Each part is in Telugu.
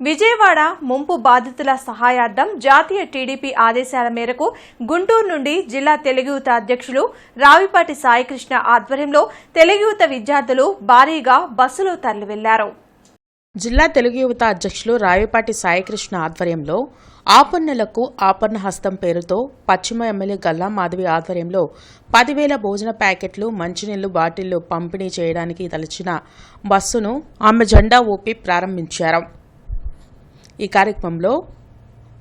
విజయవాడ ముంపు బాధితుల సహాయార్థం జాతీయ టీడీపీ ఆదేశాల మేరకు గుంటూరు నుండి జిల్లా తెలుగుయుత అధ్యక్షులు రావిపాటి సాయికృష్ణ ఆధ్వర్యంలో తెలుగుయుత విద్యార్థులు భారీగా బస్సులో తరలివెళ్ళారు. జిల్లా తెలుగు యువత అధ్యక్షులు రావిపాటి సాయికృష్ణ ఆధ్వర్యంలో ఆపన్నలకు ఆపన్న హస్తం పేరుతో పశ్చిమ ఎమ్మెల్యే గల్లా మాధవి ఆధ్వర్యంలో పదివేల భోజన ప్యాకెట్లు మంచినీళ్ళు బాటిళ్ళు పంపిణీ చేయడానికి తలచిన బస్సును ఆమె జెండా ఊపి ప్రారంభించారు. ఈ కార్యక్రమంలో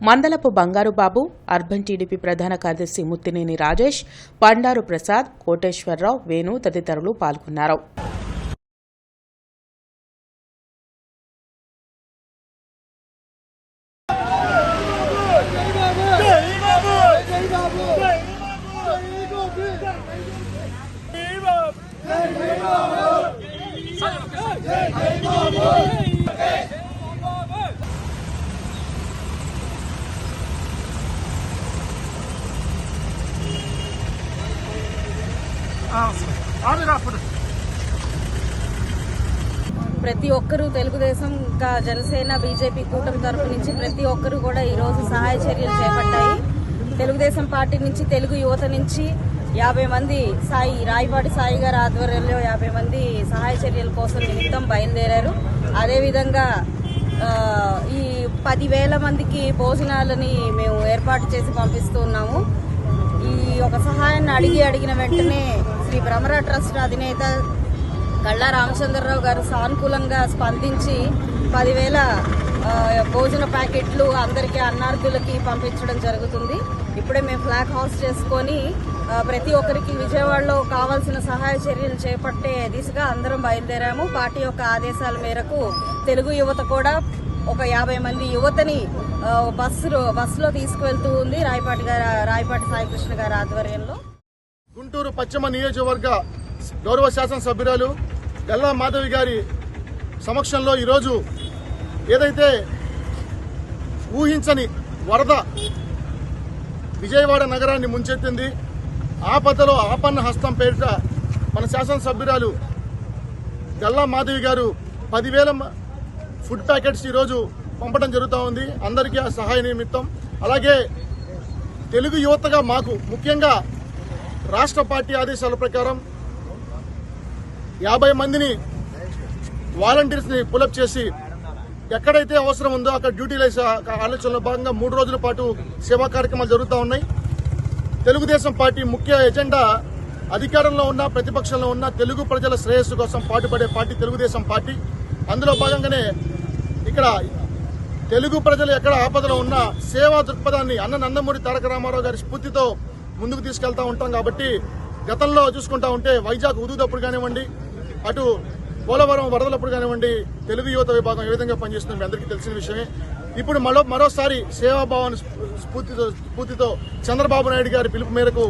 మందలపు బంగారు బాబు అర్బన్ టీడీపీ ప్రధాన కార్యదర్శి ముత్తినేని రాజేష్ పండారు ప్రసాద్ కోటేశ్వరరావు వేణు తదితరులు పాల్గొన్నారు. ప్రతి ఒక్కరూ తెలుగుదేశం ఇంకా జనసేన బీజేపీ కూటమి తరపు నుంచి ప్రతి ఒక్కరూ కూడా ఈ రోజు సహాయ చర్యలు చేపట్టాయి. తెలుగుదేశం పార్టీ నుంచి తెలుగు యువత నుంచి యాభై మంది సాయి రాయపాటి సాయి గారి ఆధ్వర్యంలో యాభై మంది సహాయ చర్యల కోసం నిమిత్తం బయలుదేరారు. అదేవిధంగా ఈ పదివేల మందికి భోజనాలని మేము ఏర్పాటు చేసి పంపిస్తూ ఉన్నాము. ఈ ఒక సహాయాన్ని అడిగి అడిగిన వెంటనే శ్రీ భ్రమర ట్రస్ట్ అధినేత గళ్ళా రామచంద్రరావు గారు సానుకూలంగా స్పందించి పదివేల భోజన ప్యాకెట్లు అందరికీ అన్నార్థులకి పంపించడం జరుగుతుంది. ఇప్పుడే మేము ఫ్లాగ్ హౌస్ చేసుకొని ప్రతి ఒక్కరికి విజయవాడలో కావాల్సిన సహాయ చర్యలు చేపట్టే దిశగా అందరం బయలుదేరాము. పార్టీ యొక్క ఆదేశాల మేరకు తెలుగు యువత కూడా ఒక యాభై మంది యువతని బస్సులో బస్సు బస్సులో తీసుకువెళ్తూ ఉంది. రాయపాటి గారి రాయపాటి సాయికృష్ణ గారి ఆధ్వర్యంలో. గుంటూరు పశ్చిమ నియోజకవర్గ గౌరవ శాసనసభ్యురాలు గల్లా మాధవి గారి సమక్షంలో ఈరోజు ఏదైతే ఊహించని వరద విజయవాడ నగరాన్ని ముంచెత్తింది ఆపదలో ఆపన్న హస్తం పేరిట మన శాసనసభ్యురాలు గల్లా మాధవి గారు పదివేల ఫుడ్ ప్యాకెట్స్ ఈరోజు పంపడం జరుగుతూ ఉంది. అందరికీ ఆ సహాయ నిమిత్తం. అలాగే తెలుగు యువతగా మాకు ముఖ్యంగా రాష్ట్ర పార్టీ ఆదేశాల ప్రకారం యాభై మందిని వాలంటీర్స్ని పులప్ చేసి ఎక్కడైతే అవసరం ఉందో అక్కడ డ్యూటీలు వేసే ఆలోచనలో భాగంగా మూడు రోజుల పాటు సేవా కార్యక్రమాలు జరుగుతూ ఉన్నాయి. తెలుగుదేశం పార్టీ ముఖ్య ఎజెండా అధికారంలో ఉన్న ప్రతిపక్షంలో ఉన్న తెలుగు ప్రజల శ్రేయస్సు కోసం పాటుపడే పార్టీ తెలుగుదేశం పార్టీ. అందులో భాగంగానే ఇక్కడ తెలుగు ప్రజలు ఎక్కడ ఆపదలో ఉన్నా సేవా దృక్పథాన్ని అన్న నందమూరి తారక రామారావు గారి స్ఫూర్తితో ముందుకు తీసుకెళ్తా ఉంటాం కాబట్టి గతంలో చూసుకుంటా ఉంటే వైజాగ్ ఉదూదప్పుడు కానివ్వండి అటు పోలవరం వరదలప్పుడు కానివ్వండి తెలుగు యువత విభాగం ఏ విధంగా పనిచేస్తుంది మీ అందరికీ తెలిసిన విషయమే. ఇప్పుడు మరో మరోసారి సేవాభావాన్ని స్ఫూర్తితో స్ఫూర్తితో చంద్రబాబు నాయుడు గారి పిలుపు మేరకు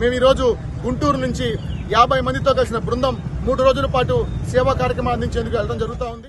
మేము ఈరోజు గుంటూరు నుంచి యాభై మందితో కలిసిన బృందం మూడు రోజుల పాటు సేవా కార్యక్రమం అందించేందుకు వెళ్ళడం జరుగుతూ ఉంది.